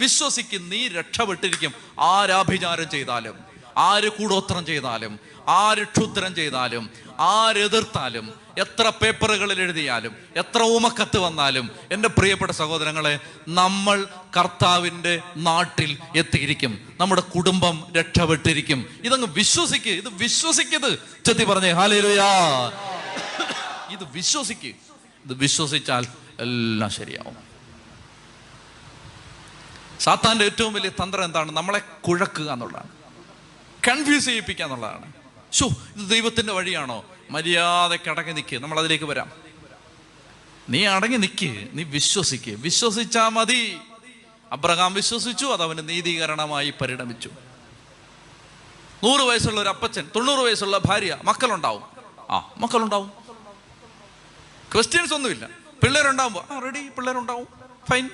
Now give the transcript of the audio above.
വിശ്വസിക്കും നീ രക്ഷപ്പെട്ടിരിക്കും. ആരാഭിചാരം ചെയ്താലും ആര് കൂടോത്രം ചെയ്താലും ആര് ക്ഷുദ്രം ചെയ്താലും ആരെതിർത്താലും എത്ര പേപ്പറുകളിൽ എഴുതിയാലും എത്ര ഊമക്കത്ത് വന്നാലും എന്റെ പ്രിയപ്പെട്ട സഹോദരങ്ങളെ നമ്മൾ കർത്താവിന്റെ നാട്ടിൽ എത്തിയിരിക്കും. നമ്മുടെ കുടുംബം രക്ഷപ്പെട്ടിരിക്കും. ഇതങ്ങ് വിശ്വസിക്ക് ഇത് വിശ്വസിക്കത് ചെത്തി പറഞ്ഞേ ഹാലേലുയാ. ഇത് വിശ്വസിക്ക്. ഇത് വിശ്വസിച്ചാൽ എല്ലാം ശരിയാവും. സാത്താന്റെ ഏറ്റവും വലിയ തന്ത്രം എന്താണ്? നമ്മളെ കുഴക്കുക എന്നുള്ളതാണ്. കൺഫ്യൂസ് ചെയ്യിപ്പിക്കുക എന്നുള്ളതാണ്. ഷോ ഇത് ദൈവത്തിന്റെ വഴിയാണോ? മര്യാദയ്ക്ക് അടങ്ങി നിൽക്കുക നമ്മൾ അതിലേക്ക് വരാം. നീ അടങ്ങി നിൽക്ക് നീ വിശ്വസിക്കുക വിശ്വസിച്ചാ മതി. അബ്രഹാം വിശ്വസിച്ചു അത് അവന് നീതീകരണമായി പരിണമിച്ചു. നൂറ് വയസ്സുള്ള ഒരു അപ്പച്ചൻ തൊണ്ണൂറ് വയസ്സുള്ള ഭാര്യ മക്കളുണ്ടാവും. ആ മക്കളുണ്ടാവും. ക്രിസ്ത്യൻസ് ഒന്നുമില്ല. പിള്ളേരുണ്ടാവുമ്പോൾ ആ റെഡി പിള്ളേരുണ്ടാവും. ഫൈൻ